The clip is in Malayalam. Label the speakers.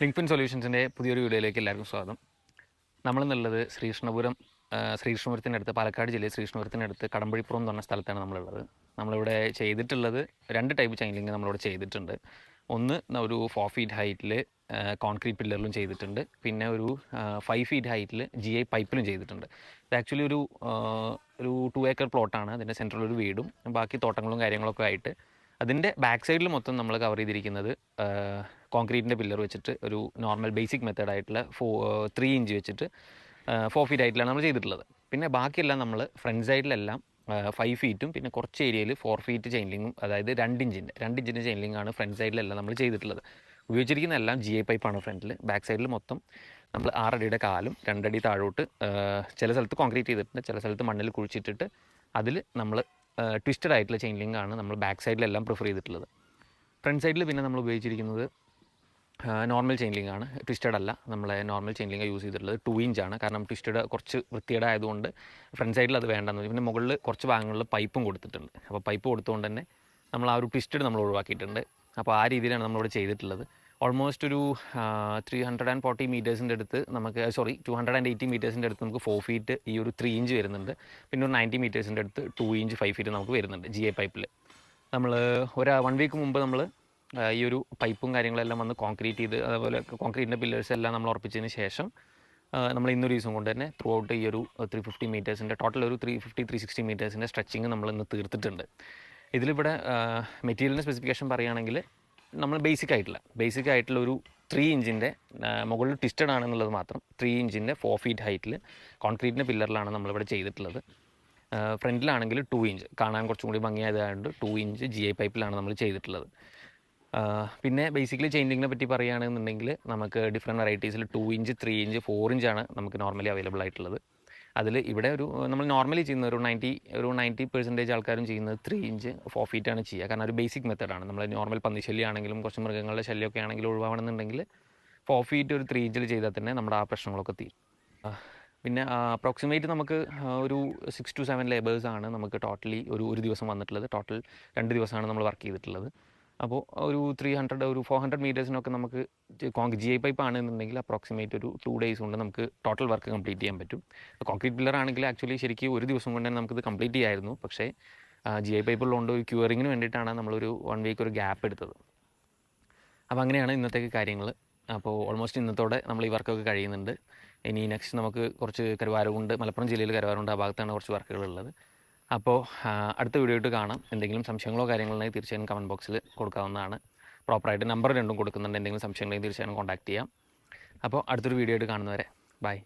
Speaker 1: ലിങ്ക്പിൻ സൊല്യൂഷൻസിന്റെ പുതിയൊരു വീഡിയോയിലേക്ക് എല്ലാവർക്കും സ്വാഗതം. നമ്മൾ നമ്മളെന്നുള്ളത് ശ്രീകൃഷ്ണപുരം ശ്രീകൃഷ്ണപുരത്തിനടുത്ത് പാലക്കാട് ജില്ലയിൽ ശ്രീകൃഷ്ണപുരത്തിനടുത്ത് കടമ്പഴിപ്പുറം എന്ന് പറഞ്ഞ സ്ഥലത്താണ് നമ്മളുള്ളത്. നമ്മളിവിടെ ചെയ്തിട്ടുള്ളത് രണ്ട് ടൈപ്പ് ചൈനിങ് നമ്മളിവിടെ ചെയ്തിട്ടുണ്ട്. ഒന്ന് ഒരു ഫോർ ഫീറ്റ് ഹൈറ്റിൽ കോൺക്രീറ്റ് പില്ലറിലും ചെയ്തിട്ടുണ്ട്. പിന്നെ ഒരു ഫൈവ് ഫീറ്റ് ഹൈറ്റിൽ ജി ഐ പൈപ്പിലും ചെയ്തിട്ടുണ്ട്. ഇത് ആക്ച്വലി ഒരു ഒരു ടു ഏക്കർ പ്ലോട്ടാണ് അതിന്റെ സെൻട്രൽ ഒരു വീടും ബാക്കി തോട്ടങ്ങളും കാര്യങ്ങളൊക്കെ ആയിട്ട്. അതിന്റെ ബാക്ക് സൈഡിൽ മൊത്തം നമ്മൾ കവർ ചെയ്തിരിക്കുന്നത് കോൺക്രീറ്റിന്റെ പില്ലർ വെച്ചിട്ട് ഒരു നോർമൽ ബേസിക് മെത്തേഡായിട്ടുള്ള ഫോ ത്രീ ഇഞ്ച് വെച്ചിട്ട് ഫോർ ഫീറ്റ് ആയിട്ടിലാണ് നമ്മൾ ചെയ്തിട്ടുള്ളത്. പിന്നെ ബാക്കിയെല്ലാം നമ്മൾ ഫ്രണ്ട് സൈഡിലെല്ലാം ഫൈവ് ഫീറ്റും പിന്നെ കുറച്ച് ഏരിയയിൽ ഫോർ ഫീറ്റ് ചെയിൻലിങ്ങും അതായത് രണ്ട് ഇഞ്ചിന്റെ രണ്ട് ഇഞ്ചിന്റെ ചെയിൻലിംഗ് ആണ് ഫ്രണ്ട് സൈഡിലെല്ലാം നമ്മൾ ചെയ്തിട്ടുള്ളത്. ഉപയോഗിച്ചിരിക്കുന്ന എല്ലാം ജി എ പൈപ്പാണ് ഫ്രണ്ടിൽ ബാക്ക് സൈഡിൽ മൊത്തം നമ്മൾ ആറടിയുടെ കാലും രണ്ടടി താഴോട്ട് ചില സ്ഥലത്ത് കോൺക്രീറ്റ് ചെയ്തിട്ടുണ്ട് ചില സ്ഥലത്ത് മണ്ണിൽ കുഴിച്ചിട്ടിട്ട് അതിൽ നമ്മൾ ട്വിസ്റ്റഡ് ആയിട്ടുള്ള ചെയിൻ ലിങ്ക് ആണ് നമ്മൾ ബാക്ക് സൈഡിലെല്ലാം പ്രിഫർ ചെയ്തിട്ടുള്ളത്. ഫ്രണ്ട് സൈഡിൽ പിന്നെ നമ്മൾ ഉപയോഗിച്ചിരിക്കുന്നത് നോർമൽ ചെയിൻ ആണ്. ട്വിസ്റ്റഡ് അല്ല. നമ്മളെ നോർമൽ ചെയിൻ ലിങ്ക് യൂസ് ചെയ്തിട്ടുള്ളത്. ടു ഇഞ്ച് ആണ്. കാരണം ട്വിസ്റ്റഡ് കുറച്ച് വൃത്തിയുടെ ആയതുകൊണ്ട് ഫ്രണ്ട് സൈഡിൽ അത് വേണ്ടെന്ന് പിന്നെ മുകളിൽ കുറച്ച് ഭാഗങ്ങളിൽ പൈപ്പും കൊടുത്തിട്ടുണ്ട്. അപ്പോൾ പൈപ്പ് കൊടുത്തുകൊണ്ട് തന്നെ നമ്മൾ ആ ഒരു ട്വിസ്റ്റഡ് നമ്മൾ ഒഴിവാക്കിയിട്ടുണ്ട്. അപ്പോൾ ആ രീതിയിലാണ് നമ്മളിവിടെ ചെയ്തിട്ടുള്ളത്. ഓൾമോസ്റ്റ് ഒരു ത്രീ ഹൺഡ്രഡ് ആൻഡ് ഫോർട്ടി മീറ്റേഴ്സിന്റെ അടുത്ത് നമുക്ക് sorry two hundred and eighty മീറ്റേഴ്സിന്റെ അടുത്ത് നമുക്ക് ഫോർ ഫീറ്റ് ഈ ഒരു ത്രീ ഇഞ്ച് വരുന്നുണ്ട്. പിന്നെ ഒരു നയന്റി മീറ്റേഴ്സിന്റെ അടുത്ത് ടു ഇഞ്ച് ഫൈവ് ഫീറ്റ് നമുക്ക് വരുന്നുണ്ട് ജി എ പൈപ്പിൽ നമ്മൾ ഒരു വൺ വീക്ക് മുമ്പ് നമ്മൾ ഈ ഒരു പൈപ്പും കാര്യങ്ങളെല്ലാം വന്ന് കോൺക്രീറ്റ് ചെയ്ത് അതുപോലെ കോൺക്രീറ്റിന്റെ പില്ലേഴ്സ് എല്ലാം നമ്മൾ ഉറപ്പിച്ചതിന് ശേഷം നമ്മൾ ഇന്നൊരു ദിവസം കൊണ്ട് തന്നെ ത്രൂ ഔട്ട് ഈ ഒരു ത്രീ ഫിഫ്റ്റി മീറ്റേഴ്സിന്റെ ടോട്ടൽ ഒരു three fifty three sixty stretching stretching നമ്മൾ ഇന്ന് തീർത്തിട്ടുണ്ട്. ഇതിലിവിടെ മെറ്റീരിയലിന്റെ സ്പെസിഫിക്കേഷൻ പറയുകയാണെങ്കിൽ നമ്മൾ ബേസിക് ആയിട്ടുള്ള ബേസിക് ആയിട്ടുള്ള ഒരു ത്രീ ഇഞ്ചിന്റെ മുകളിൽ ട്വിസ്റ്റഡ് ആണെന്നുള്ളത് മാത്രം ത്രീ ഇഞ്ചിന്റെ ഫോർ ഫീറ്റ് ഹൈറ്റിൽ കോൺക്രീറ്റിന്റെ പില്ലറിലാണ് നമ്മളിവിടെ ചെയ്തിട്ടുള്ളത്. ഫ്രണ്ടിലാണെങ്കിൽ ടു ഇഞ്ച് കാണാൻ കുറച്ചും കൂടി ഭംഗിയായതായതുകൊണ്ട് ടു ഇഞ്ച് ജി ഐ പൈപ്പിലാണ് നമ്മൾ ചെയ്തിട്ടുള്ളത്. പിന്നെ ബേസിക്കലി ചെയിനിങ്ങിനെ പറ്റി പറയുകയാണെന്നുണ്ടെങ്കിൽ നമുക്ക് different വെറൈറ്റീസിൽ two inch three inch four ഇഞ്ചാണ് നമുക്ക് നോർമലി അവൈലബിൾ ആയിട്ടുള്ളത്. അതിൽ ഇവിടെ ഒരു നമ്മൾ നോർമലി ചെയ്യുന്ന ഒരു നയന്റി ഒരു നയന്റി പെർസെന്റേജ് ആൾക്കാരും ചെയ്യുന്നത് ത്രീ ഇഞ്ച് ഫോർ ഫീറ്റ് ആണ് ചെയ്യുക. കാരണം ഒരു ബേസിക് മെത്തേഡാണ് നമ്മൾ നോർമൽ പന്നി ശല്യം ആണെങ്കിലും കുറച്ച് മൃഗങ്ങളുടെ ശല്യമൊക്കെ ആണെങ്കിലും ഒഴിവാണെന്നുണ്ടെങ്കിൽ ഫോർ ഫീറ്റ് ഒരു ത്രീ ഇഞ്ചിൽ ചെയ്താൽ തന്നെ നമ്മുടെ ആ പ്രശ്നങ്ങളൊക്കെ തീരും. പിന്നെ അപ്രോക്സിമേറ്റ് നമുക്ക് ഒരു സിക്സ് ടു സെവൻ ലേബേഴ്സാണ് നമുക്ക് ടോട്ടലി ഒരു ഒരു ദിവസം വന്നിട്ടുള്ളത്. ടോട്ടൽ രണ്ട് ദിവസമാണ് നമ്മൾ വർക്ക് ചെയ്തിട്ടുള്ളത്. അപ്പോൾ ഒരു ത്രീ ഹൺഡ്രഡ് ഒരു ഫോർ ഹൺഡ്രഡ് മീറ്റേഴ്സിനൊക്കെ നമുക്ക് ജി ഐ പൈപ്പ് ആണെന്നുണ്ടെങ്കിൽ അപ്രോക്സിമേറ്റ് ഒരു ടു ഡേയ്സ് കൊണ്ട് നമുക്ക് ടോട്ടൽ വർക്ക് കംപ്ലീറ്റ് ചെയ്യാൻ പറ്റും. കോൺക്രീറ്റ് പില്ലർ ആണെങ്കിൽ ആക്ച്വലി ശരിക്കും ഒരു ദിവസം കൊണ്ട് തന്നെ നമുക്കിത് കംപ്ലീറ്റ് ചെയ്യായിരുന്നു. പക്ഷേ ജി ഐ പൈപ്പ് ഉള്ളതുകൊണ്ട് ഒരു ക്യൂറിങ്ങിന് വേണ്ടിയിട്ടാണ് നമ്മളൊരു വൺ വീക്ക് ഒരു ഗ്യാപ്പ് എടുത്തത്. അപ്പോൾ അങ്ങനെയാണ് ഇന്നത്തേക്ക് കാര്യങ്ങൾ അപ്പോൾ ഓൾമോസ്റ്റ് ഇന്നത്തോടെ നമ്മൾ ഈ വർക്കൊക്കെ കഴിയുന്നുണ്ട്. ഇനി നെക്സ്റ്റ് നമുക്ക് കുറച്ച് കരുവാരുകൊണ്ട് മലപ്പുറം ജില്ലയിൽ കരുവാരുകൊണ്ട് ആ ഭാഗത്താണ് കുറച്ച് വർക്കുകളുള്ളത് അപ്പോൾ അടുത്ത വീഡിയോ ഇട്ട് കാണാം. എന്തെങ്കിലും സംശയങ്ങളോ കാര്യങ്ങളോ തീർച്ചയായും കമന്റ് ബോക്സിൽ കൊടുക്കാവുന്നതാണ്. പ്രോപ്പറായിട്ട് നമ്പർ രണ്ടും കൊടുക്കുന്നുണ്ട്. എന്തെങ്കിലും സംശയങ്ങളെങ്കിൽ തീർച്ചയായും കോൺടാക്ട് ചെയ്യാം. അപ്പോൾ അടുത്തൊരു വീഡിയോ ആയിട്ട് കാണുന്നവരെ. ബൈ